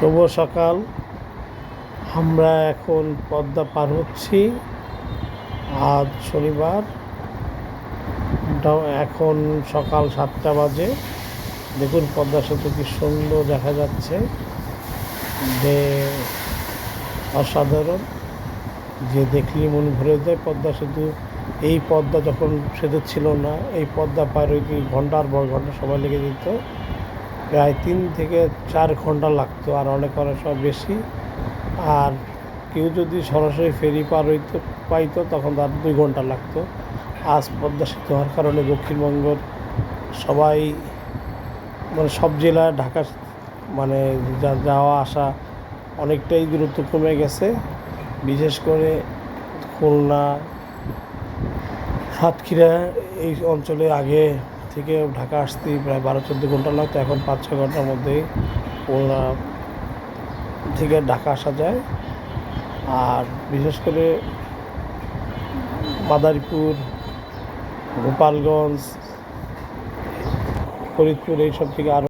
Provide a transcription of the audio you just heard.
শুভ সকাল। আমরা এখন পদ্মা পার হচ্ছি। আজ শনিবার। এখন সকাল সাতটা বাজে। দেখুন পদ্মা সেতু কি সুন্দর দেখা যাচ্ছে। যে অসাধারণ। যে দেখলে মন ভরে যায় পদ্মা সেতু। এই পদ্মা যখন সেতু ছিল না, এই পদ্মা পার ঘণ্টার পর ঘণ্টা সময় লেগে যেত। প্রায় তিন থেকে চার ঘণ্টা লাগতো আর অনেক অনেক সব বেশি। আর কেউ যদি সরাসরি ফেরি পার হইতে পাইতো তখন তার দুই ঘণ্টা লাগতো। আজ পদ্মা সেতু হওয়ার কারণে দক্ষিণবঙ্গের সবাই মানে সব জেলায় ঢাকা মানে যা- যাওয়া আসা অনেকটাই দূরত্ব কমে গেছে। বিশেষ করে খুলনা, সাতক্ষীরা এই অঞ্চলে আগে থেকে ঢাকা আসতে প্রায় বারো, চোদ্দ ঘণ্টা লাগতো। এখন পাঁচ ছ ঘণ্টার মধ্যেই খুলনা থেকে ঢাকা আসা যায়। আর বিশেষ করে মাদারীপুর, গোপালগঞ্জ, ফরিদপুর, এইসব থেকে আরও